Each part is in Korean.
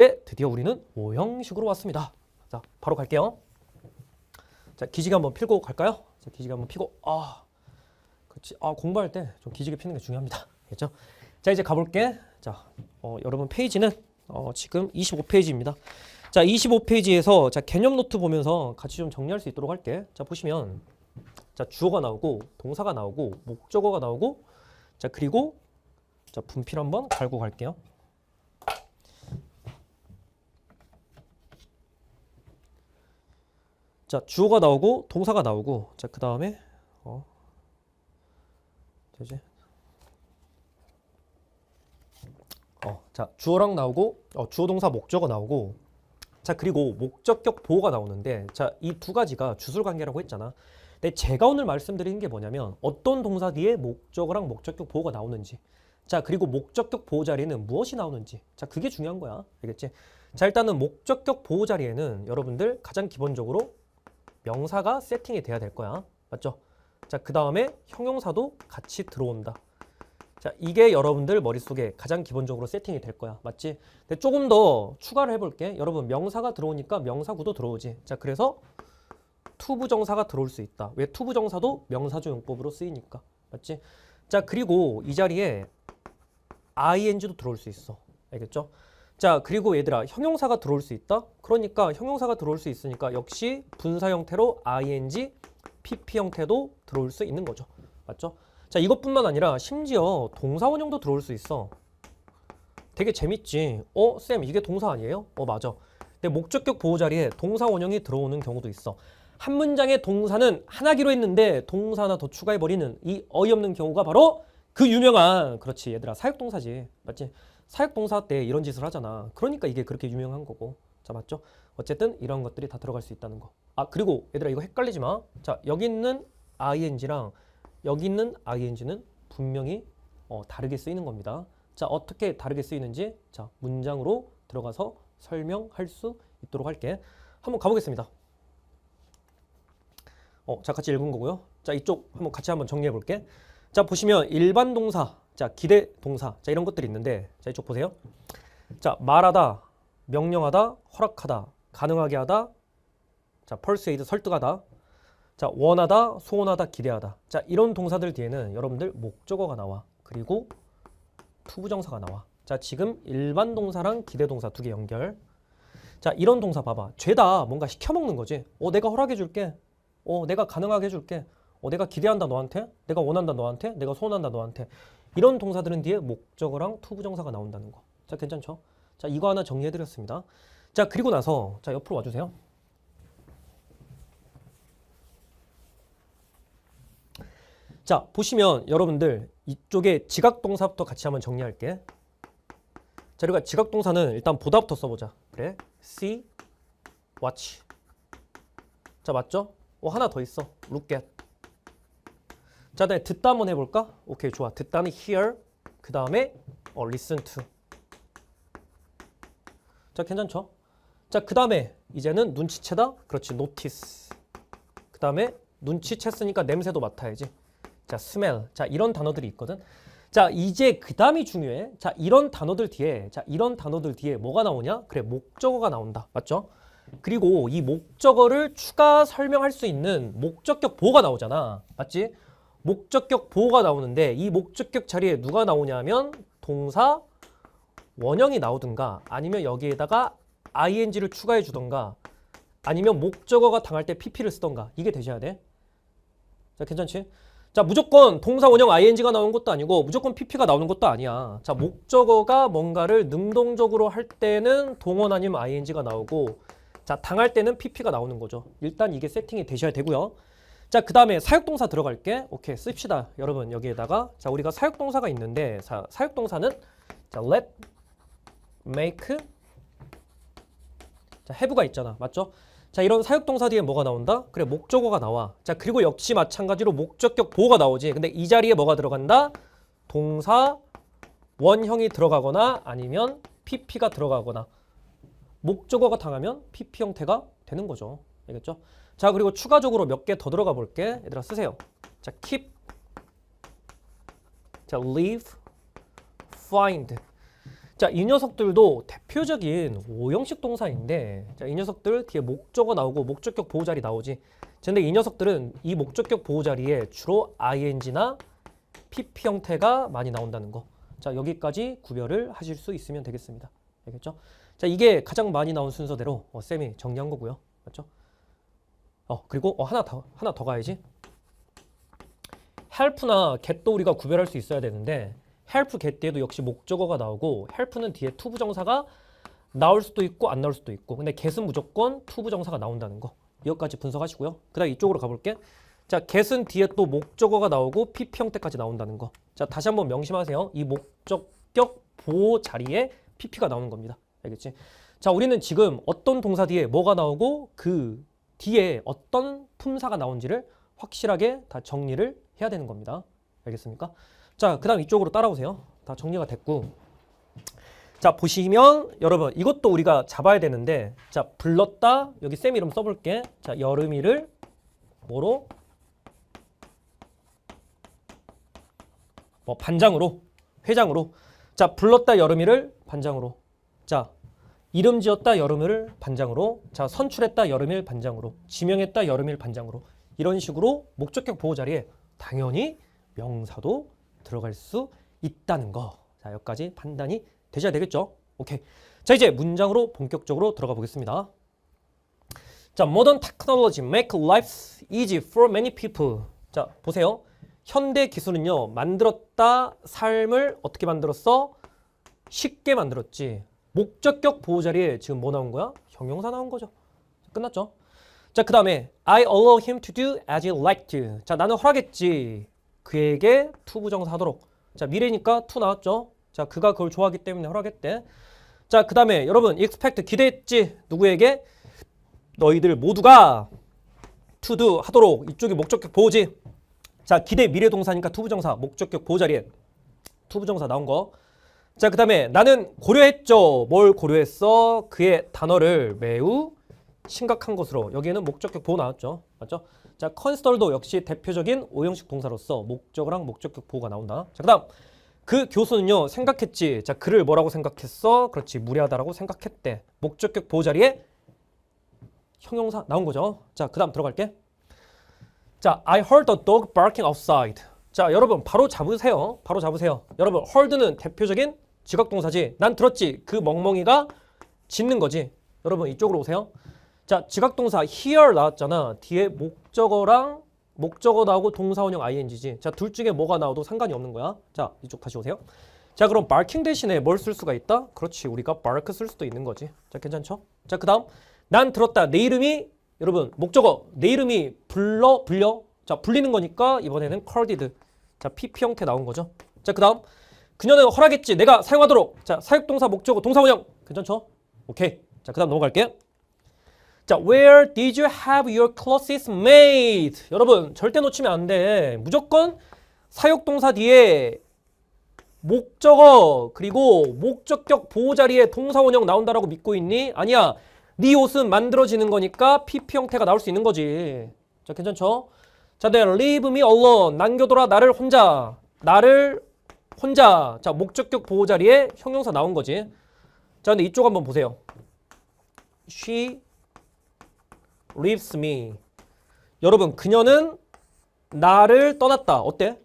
네, 드디어 우리는 오형식으로 왔습니다. 자, 바로 갈게요. 자, 기지개 한번 필고 갈까요? 자, 기지개 한번 피고 아, 그렇지. 아, 공부할 때 좀 기지개 피는 게 중요합니다. 알겠죠? 자, 이제 가볼게. 자, 어, 여러분 페이지는 어, 지금 25페이지입니다. 자, 25페이지에서 자, 개념 노트 보면서 같이 좀 정리할 수 있도록 할게. 자, 보시면 자, 주어가 나오고 동사가 나오고 목적어가 나오고 자, 그리고 자, 분필 한번 갈고 갈게요. 자, 주어가 나오고 동사가 나오고 자, 그다음에 어. 되지? 어, 자, 주어랑 나오고 어, 주어 동사 목적어 나오고 자, 그리고 목적격 보호가 나오는데 자, 이 두 가지가 주술 관계라고 했잖아. 근데 제가 오늘 말씀드리는 게 뭐냐면 어떤 동사 뒤에 목적어랑 목적격 보호가 나오는지 자, 그리고 목적격 보호 자리에는 무엇이 나오는지 자, 그게 중요한 거야. 알겠지? 자, 일단은 목적격 보호 자리에는 여러분들 가장 기본적으로 명사가 세팅이 돼야 될 거야. 맞죠? 자, 그 다음에 형용사도 같이 들어온다. 자, 이게 여러분들 머릿속에 가장 기본적으로 세팅이 될 거야. 맞지? 근데 조금 더 추가를 해볼게. 여러분, 명사가 들어오니까 명사구도 들어오지. 자, 그래서 투부정사가 들어올 수 있다. 왜 투부정사도 명사조 용법으로 쓰이니까. 맞지? 자, 그리고 이 자리에 ing도 들어올 수 있어. 알겠죠? 자, 그리고 얘들아, 형용사가 들어올 수 있다? 그러니까 형용사가 들어올 수 있으니까 역시 분사 형태로 ing, pp 형태도 들어올 수 있는 거죠. 맞죠? 자, 이것뿐만 아니라 심지어 동사 원형도 들어올 수 있어. 되게 재밌지. 어, 쌤, 이게 동사 아니에요? 어, 맞아. 근데 목적격 보호 자리에 동사 원형이 들어오는 경우도 있어. 한 문장의 동사는 하나기로 했는데 동사 하나 더 추가해버리는 이 어이없는 경우가 바로 그 유명한, 그렇지, 얘들아, 사역동사지. 맞지? 사역동사 때 이런 짓을 하잖아. 그러니까 이게 그렇게 유명한 거고. 자, 맞죠? 어쨌든 이런 것들이 다 들어갈 수 있다는 거. 아, 그리고 얘들아, 이거 헷갈리지 마. 자, 여기 있는 ing랑 여기 있는 ing는 분명히 어, 다르게 쓰이는 겁니다. 자, 어떻게 다르게 쓰이는지 자, 문장으로 들어가서 설명할 수 있도록 할게. 한번 가보겠습니다. 어, 자, 같이 읽은 거고요. 자, 이쪽 한번 같이 한번 정리해 볼게. 자, 보시면 일반 동사, 자, 기대 동사, 자, 이런 것들이 있는데, 자, 이쪽 보세요. 자, 말하다, 명령하다, 허락하다, 가능하게 하다, 자, persuade 설득하다, 자, 원하다, 소원하다, 기대하다. 자, 이런 동사들 뒤에는 여러분들 목적어가 나와. 그리고 투부정사가 나와. 자, 지금 일반 동사랑 기대 동사 두 개 연결. 자, 이런 동사 봐봐. 죄다 뭔가 시켜먹는 거지. 어, 내가 허락해 줄게. 어, 내가 가능하게 해 줄게. 어, 내가 기대한다 너한테. 내가 원한다 너한테. 내가 소원한다 너한테. 이런 동사들은 뒤에 목적어랑 투부정사가 나온다는 거. 자, 괜찮죠? 자, 이거 하나 정리해드렸습니다. 자, 그리고 나서 자 옆으로 와주세요. 자, 보시면 여러분들 이쪽에 지각동사부터 같이 한번 정리할게. 자, 우리가 지각동사는 일단 보다부터 써보자. 그래, see, watch. 자, 맞죠? 어, 하나 더 있어. look at. 자, 네, 듣다 한번 해볼까? 오케이, 좋아. 듣다는 hear, 그 다음에 어, listen to. 자, 괜찮죠? 자, 그 다음에 이제는 눈치채다. 그렇지, notice. 그 다음에 눈치챘으니까 냄새도 맡아야지. 자, smell. 자, 이런 단어들이 있거든. 자, 이제 그 다음이 중요해. 자, 이런 단어들 뒤에, 자, 이런 단어들 뒤에 뭐가 나오냐? 그래, 목적어가 나온다. 맞죠? 그리고 이 목적어를 추가 설명할 수 있는 목적격 보호가 나오잖아. 맞지? 목적격 보호가 나오는데 이 목적격 자리에 누가 나오냐면 동사 원형이 나오든가 아니면 여기에다가 ing를 추가해 주던가 아니면 목적어가 당할 때 pp를 쓰던가 이게 되셔야 돼. 자, 괜찮지? 자, 무조건 동사 원형 ing가 나오는 것도 아니고 무조건 pp가 나오는 것도 아니야. 자, 목적어가 뭔가를 능동적으로 할 때는 동원 아니면 ing가 나오고 자, 당할 때는 pp가 나오는 거죠. 일단 이게 세팅이 되셔야 되고요. 자, 그 다음에 사역동사 들어갈게. 오케이, 씁시다. 여러분, 여기에다가. 자, 우리가 사역동사가 있는데, 자, 사역동사는, 자, let, make, 자, have가 있잖아. 맞죠? 자, 이런 사역동사 뒤에 뭐가 나온다? 그래, 목적어가 나와. 자, 그리고 역시 마찬가지로 목적격 보호가 나오지. 근데 이 자리에 뭐가 들어간다? 동사 원형이 들어가거나 아니면 pp가 들어가거나 목적어가 당하면 pp 형태가 되는 거죠. 알겠죠? 자, 그리고 추가적으로 몇 개 더 들어가 볼게. 얘들아 쓰세요. 자, keep 자, leave, find. 자, 이 녀석들도 대표적인 오형식 동사인데, 자, 이 녀석들 뒤에 목적어 나오고 목적격 보호 자리 나오지. 근데 이 녀석들은 이 목적격 보호 자리에 주로 ing나 pp 형태가 많이 나온다는 거. 자, 여기까지 구별을 하실 수 있으면 되겠습니다. 알겠죠? 자, 이게 가장 많이 나온 순서대로 어, 쌤이 정리한 거고요. 맞죠? 어, 그리고 어, 하나 더 하나 더 가야지. help나 get도 우리가 구별할 수 있어야 되는데 help get 뒤에도 역시 목적어가 나오고 help는 뒤에 to 부정사가 나올 수도 있고 안 나올 수도 있고 근데 get은 무조건 to 부정사가 나온다는 거 이것까지 분석하시고요. 그다음 이쪽으로 가볼게. 자, get은 뒤에 또 목적어가 나오고 pp 형태까지 나온다는 거. 자, 다시 한번 명심하세요. 이 목적격 보호 자리에 pp가 나오는 겁니다. 알겠지? 자, 우리는 지금 어떤 동사 뒤에 뭐가 나오고 그 뒤에 어떤 품사가 나온지를 확실하게 다 정리를 해야 되는 겁니다. 알겠습니까? 자, 그 다음 이쪽으로 따라오세요. 다 정리가 됐고. 자, 보시면 여러분 이것도 우리가 잡아야 되는데 자, 불렀다. 여기 쌤 이름 써볼게. 자, 여름이를 뭐로? 뭐 반장으로, 회장으로. 자, 불렀다 여름이를 반장으로. 자, 이름 지었다 여름을 반장으로. 자, 선출했다 여름일 반장으로. 지명했다 여름일 반장으로. 이런 식으로 목적격 보호 자리에 당연히 명사도 들어갈 수 있다는 거. 자, 여기까지 판단이 되셔야 되겠죠? 오케이. 자, 이제 문장으로 본격적으로 들어가 보겠습니다. 자, modern technology make life easy for many people. 자, 보세요. 현대 기술은요, 만들었다 삶을 어떻게 만들었어? 쉽게 만들었지. 목적격 보호 자리에 지금 뭐 나온 거야? 형용사 나온 거죠. 끝났죠? 자, 그 다음에 I allow him to do as he like to. 자, 나는 허락했지. 그에게 to 부정사 하도록. 자, 미래니까 to 나왔죠. 자, 그가 그걸 좋아하기 때문에 허락했대. 자, 그 다음에 여러분 expect 기대했지. 누구에게? 너희들 모두가 to do 하도록. 이쪽이 목적격 보호지. 자, 기대 미래 동사니까 to 부정사 목적격 보호 자리에 to 부정사 나온 거. 자, 그 다음에 나는 고려했죠. 뭘 고려했어? 그의 단어를 매우 심각한 것으로 여기에는 목적격 보호 나왔죠. 맞죠? 자, 컨스털도 역시 대표적인 오형식 동사로서 목적어랑 목적격 보호가 나온다. 자, 그 다음 그 교수는요 생각했지. 자, 그를 뭐라고 생각했어? 그렇지, 무례하다라고 생각했대. 목적격 보호 자리에 형용사 나온 거죠. 자, 그 다음 들어갈게. 자, I heard a dog barking outside. 자, 여러분 바로 잡으세요. 바로 잡으세요. 여러분, heard는 대표적인 지각 동사지. 난 들었지. 그 멍멍이가 짖는 거지. 여러분 이쪽으로 오세요. 자, 지각동사 here 나왔잖아. 뒤에 목적어랑 목적어 나오고 동사원형 ing지. 자, 둘 중에 뭐가 나와도 상관이 없는 거야. 자, 이쪽 다시 오세요. 자, 그럼 barking 대신에 뭘 쓸 수가 있다? 그렇지. 우리가 bark 쓸 수도 있는 거지. 자, 괜찮죠? 자, 그다음 난 들었다. 내 이름이 여러분 목적어 내 이름이 불러 불려. 자, 불리는 거니까 이번에는 called. 자, pp 형태 나온 거죠. 자, 그 다음 그녀는 허락했지. 내가 사용하도록. 자, 사육동사 목적어 동사 원형. 괜찮죠? 오케이. 자, 그 다음 넘어갈게. 자, where did you have your clothes made? 여러분, 절대 놓치면 안 돼. 무조건 사역동사 뒤에 목적어 그리고 목적격 보호 자리에 동사 원형 나온다라고 믿고 있니? 아니야. 네 옷은 만들어지는 거니까 PP 형태가 나올 수 있는 거지. 자, 괜찮죠? 자, 네, leave me alone. 남겨둬라 나를 혼자. 나를 혼자. 자, 목적격 보호 자리에 형용사 나온 거지. 자, 근데 이쪽 한번 보세요. She leaves me. 여러분, 그녀는 나를 떠났다. 어때?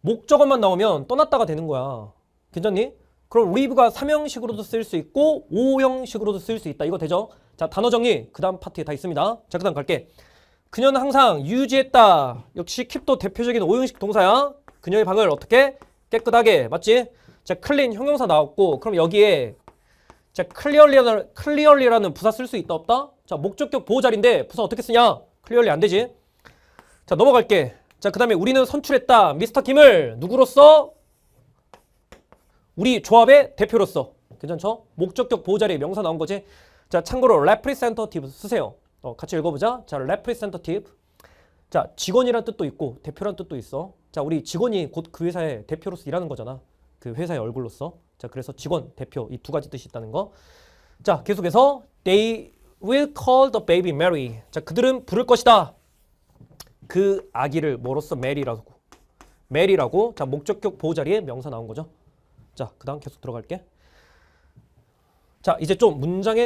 목적어만 나오면 떠났다가 되는 거야. 괜찮니? 그럼 leave가 3형식으로도 쓸 수 있고 5형식으로도 쓸 수 있다. 이거 되죠? 자, 단어 정리 그 다음 파트에 다 있습니다. 자, 그 다음 갈게. 그녀는 항상 유지했다. 역시 keep도 대표적인 5형식 동사야. 그녀의 방을 어떻게? 깨끗하게. 맞지? 자, clean 형용사 나왔고 그럼 여기에 자, clearly라는, clearly라는 부사 쓸 수 있다 없다? 자, 목적격 보호 자리인데 부사 어떻게 쓰냐? clearly 안 되지. 자, 넘어갈게. 자, 그다음에 우리는 선출했다. 미스터 김을 누구로서? 우리 조합의 대표로서. 괜찮죠? 목적격 보호 자리에 명사 나온 거지. 자, 참고로 representative 쓰세요. 어, 같이 읽어보자. 자, representative. 자, 직원이란 뜻도 있고 대표란 뜻도 있어. 자, 우리 직원이 곧 그 회사의 대표로서 일하는 거잖아. 그 회사의 얼굴로서. 자, 그래서 직원, 대표 이 두 가지 뜻이 있다는 거. 자, 계속해서 they will call the baby Mary. 자, 그들은 부를 것이다. 그 아기를 뭐로써 메리라고. 메리라고. 자, 목적격 보호 자리에 명사 나온 거죠. 자, 그다음 계속 들어갈게. 자, 이제 좀 문장의